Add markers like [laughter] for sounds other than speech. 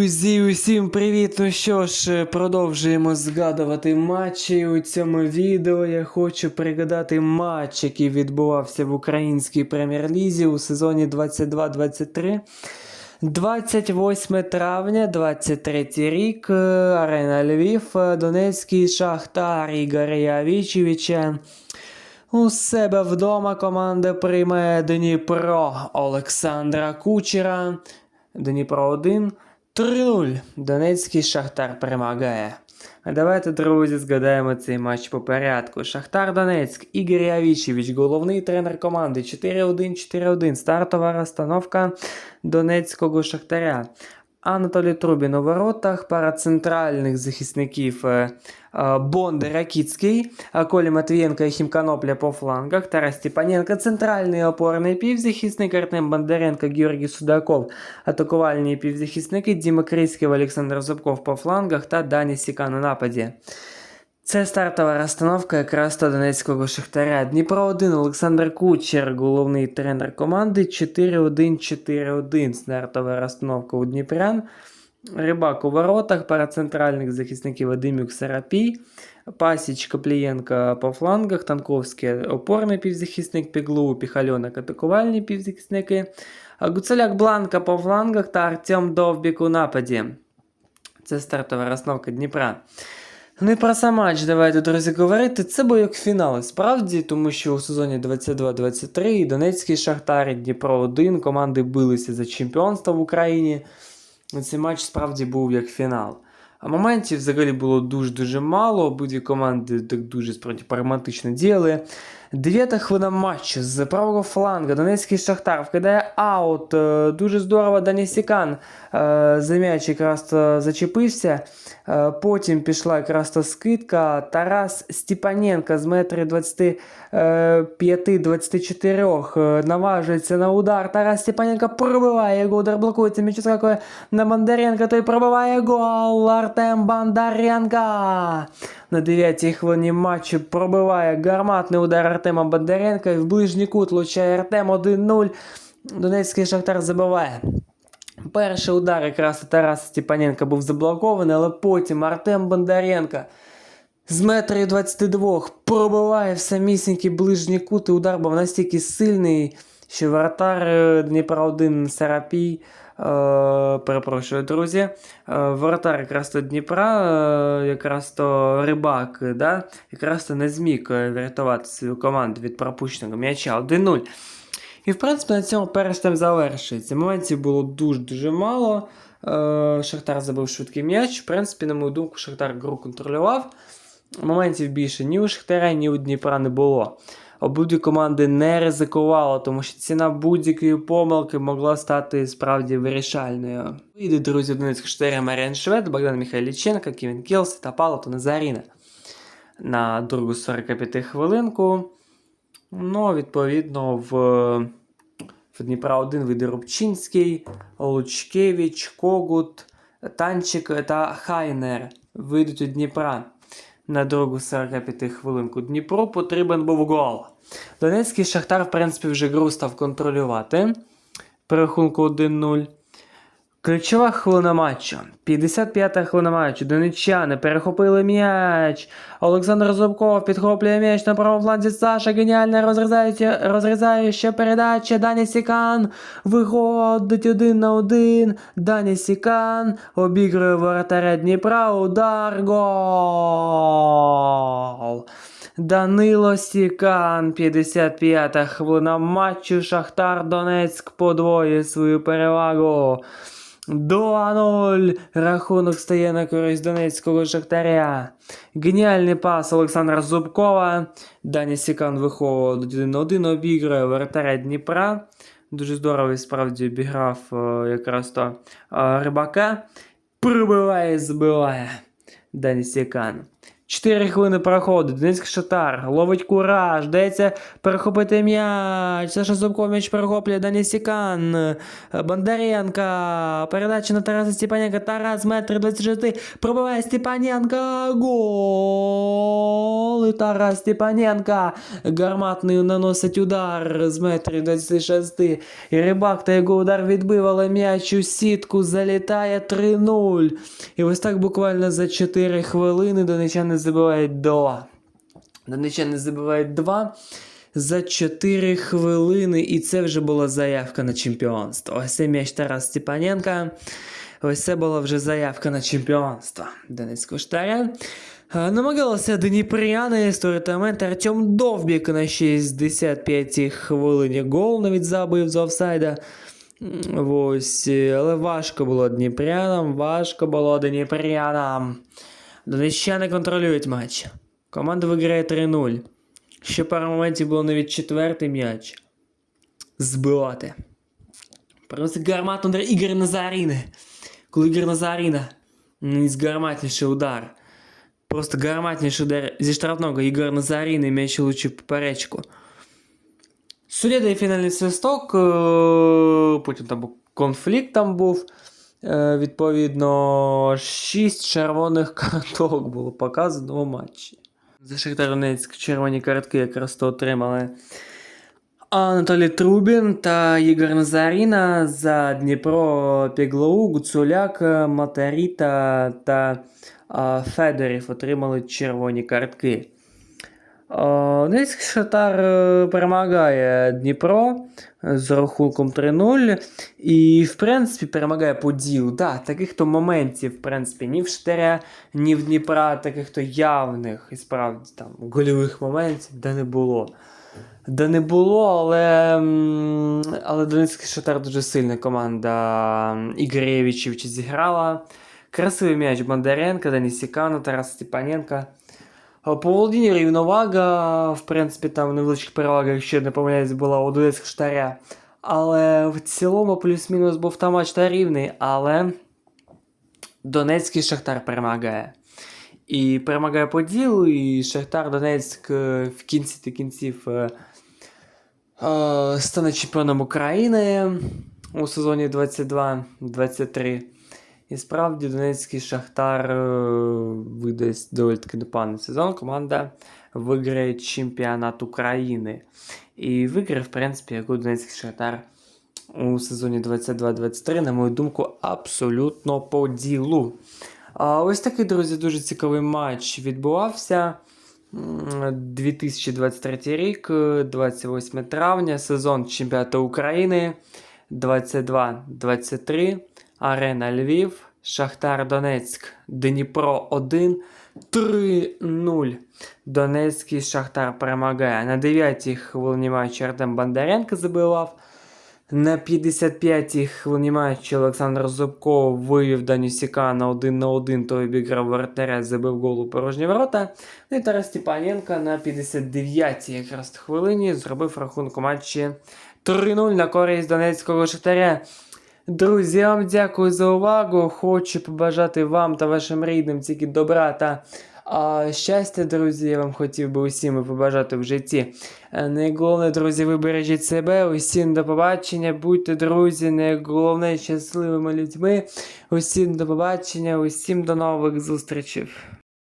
Друзі, усім привіт! Ну що ж, продовжуємо згадувати матчі. У цьому відео я хочу пригадати матч, який відбувався в українській прем'єр-лізі у сезоні 22-23. 28 травня, 23 рік, е, Арена Львів, е, Донецький Шахтар Ігоря Явічевича. У себе вдома команда приймає Дніпро Олександра Кучера. Дніпро 1. 3-0. Донецький Шахтар перемагає. Давайте, друзі, згадаємо цей матч по порядку. Шахтар Донецьк, Ігор Явічевич, головний тренер команди 4-1, 4-1. Стартова розстановка Донецького Шахтаря. Анатолій Трубін у воротах, пара центральних захисників е, е, Бондар Ракіцький, е, Матвієнко і Хімканопля по флангах, Тарас Степаненко, центральний опорний півзахисник, Артем Бондаренко, Георгій Судаков, атакувальні півзахисники, Діма Крицький, Олександр Зубков по флангах та Дані Сікан у нападі. Це стартова розстановка якраз до Донецького Шахтаря. Дніпро 1, Олександр Кучер, головний тренер команди 4-1-4-1. Стартова розстановка у Дніпрян. Рибак у воротах, пара центральних захисників Вадимюк Сарапій, Пасіч Коплієнка по флангах, Танковський опорний півзахисник, Піглу, Піхальонок атакувальні півзахисники, Гуцеляк Бланка по флангах та Артем Довбік у нападі. Це стартова розстановка Дніпра. Ну і про сам матч давайте, друзі, говорити. Це був як фінал, справді, тому що у сезоні 22-23 Донецький Шахтар, і Дніпро 1 команди билися за чемпіонство в Україні. Цей матч справді був як фінал. А моментів взагалі було дуже-дуже мало. Обидві команди так дуже справді прагматично діяли. Дев'ята хвилина матчу з правого фланга Донецький Шахтар вкидає аут. Е, Дуже здорово Дані Сікан е, за м'яч якраз то зачепився. Е, Потім пішла якраз то скидка. Тарас Степаненко з метри 25-24 е, наважується на удар. Тарас Степаненко пробиває його, удар блокується, м'яч скакує на Бондаренко, той пробиває гол. Артем Бондаренко на 9-й хвилині матчу пробиває гарматний удар Артема Бондаренка в ближній кут влучає Артем 1-0. Донецький Шахтар забиває. Перший удар якраз Тараса Степаненка був заблокований, але потім Артем Бондаренко з метрів 22 пробиває в самісінький ближній кут, і удар був настільки сильний, що вратар е, Дніпра 1 Сарапій, е, перепрошую, друзі, е, воротар якраз то Дніпра, якраз то рибак, да, якраз то не зміг врятувати свою команду від пропущеного м'яча 1-0. І в принципі на цьому перший тайм завершується. Моментів було дуже-дуже мало. Шахтар забив швидкий м'яч. В принципі, на мою думку, Шахтар гру контролював. Моментів більше ні у Шахтаря, ні у Дніпра не було. Обидві команди не ризикували, тому що ціна будь-якої помилки могла стати справді вирішальною. Вийде друзі Донецьк Шахтаря Маріан Швед, Богдан Михайліченко, Ківін Келсі та Павло Тоназаріна. На другу 45 хвилинку. Ну, відповідно, в, в Дніпра 1 вийде Рубчинський, Лучкевич, Когут, Танчик та Хайнер вийдуть у Дніпра на другу 45 хвилинку. Дніпру потрібен був гол. Донецький Шахтар, в принципі, вже гру став контролювати. При рахунку 1-0. Ключова хвилина матчу. 55-та хвилина матчу. Донеччани перехопили м'яч. Олександр Зубков підхоплює м'яч на правому фланзі. Саша геніальна розрізаюча, розрізаюча передача. Дані Сікан виходить один на один. Дані Сікан обігрує воротаря Дніпра. Удар гол. Данило Сікан, 55-та хвилина матчу. Шахтар Донецьк подвоює свою перевагу. 2-0. Рахунок стає на користь Донецького Шахтаря. Геніальний пас Олександра Зубкова. Дані Сікан виховував 1 на 1, обіграє вратаря Дніпра. Дуже здорово і справді обіграв е, якраз то е, рибака. Прибиває, збиває Дані Сікан. 4 хвилини проходить. Донецький Шатар ловить кураж, дається перехопити м'яч. Саша Зубко м'яч перехоплює Дані Сікан. Бондаренка. Передача на Тараса Степаненка. Тарас метр 26. Пробиває Степаненка. Гол. Тарас Степаненка. Гарматний наносить удар з метрів 26. І Рибак та його удар відбив, але м'яч у сітку залітає 3-0. І ось так буквально за 4 хвилини донечани забивають 2. Донечани забивають 2 за 4 хвилини, і це вже була заявка на чемпіонство. Ось це м'яч Тарас Степаненка. Ось це була вже заявка на чемпіонство Донецького штаря. Намагалися дніпряни створити момент. Артем Довбік на 65-й хвилині гол навіть забив з офсайда. Ось, але важко було дніпрянам, важко було дніпрянам. Донеччани контролюють матч. Команда виграє 3-0. Ще пару моментів було навіть четвертий м'яч. Збивати. Приносить гармату удар Ігор Назаріни. Коли Ігор Назаріна наніс гарматніший удар. Просто гарматніший удар зі штрафного Ігор Назаріни м'яч влучив поперечку. Суддя фінальний свисток, е, потім там був конфлікт там був. Е, Відповідно, 6 червоних [laughs] карток було показано у матчі. За Шахтар Донецьк червоні картки якраз то отримали Анатолій Трубін та Ігор Назаріна за Дніпро Піглоу, Гуцуляк, Матаріта та а, Федорів отримали червоні картки. О, Донецький Шахтар е, перемагає Дніпро е, з рахунком 3-0. І, в принципі, перемагає по ділу. Да, таких то моментів, в принципі, ні в Штаря, ні в Дніпра, таких то явних і справді там гольових моментів, де не було. Де не було, але, але Донецький Шахтар дуже сильна команда Ігорєвичів зіграла. Красивий м'яч Бондаренка, Данісікана, Тараса Степаненка. А По Володінні рівновага, в принципі, там невеличка перевага, якщо не помиляюсь, була у Донецька штаря. Але в цілому плюс-мінус був там матч та рівний, але Донецький Шахтар перемагає. І перемагає по ділу, і Шахтар Донецьк в кінці та кінців е, е, стане чемпіоном України у сезоні 22-23. І справді Донецький Шахтар е, видасть доволі таки непоганий сезон. Команда виграє чемпіонат України. І виграє, в принципі, як у Донецький Шахтар у сезоні 22-23, на мою думку, абсолютно по ділу. Ось такий, друзі, дуже цікавий матч відбувався. 2023 рік, е, 28 травня, сезон чемпіонату України 22-23. Арена Львів, Шахтар Донецьк, Дніпро 1, 3-0. Донецький Шахтар перемагає. На 9-й хвилині матчу Артем Бондаренко забивав. На 55-й хвилині матчу Олександр Зубко вивів Даню Сікана 1 на 1, той обіграв воротаря, забив гол у порожні ворота. Ну і Тарас Степаненко на 59-й якраз хвилині зробив рахунок матчі 3-0 на користь Донецького Шахтаря. Друзі, вам дякую за увагу. Хочу побажати вам та вашим рідним тільки добра та а, щастя, друзі. Я вам хотів би усім побажати в житті. Е, Найголовне, друзі, ви бережіть себе. Усім до побачення. Будьте друзі, найголовне щасливими людьми. Усім до побачення, усім до нових зустрічей.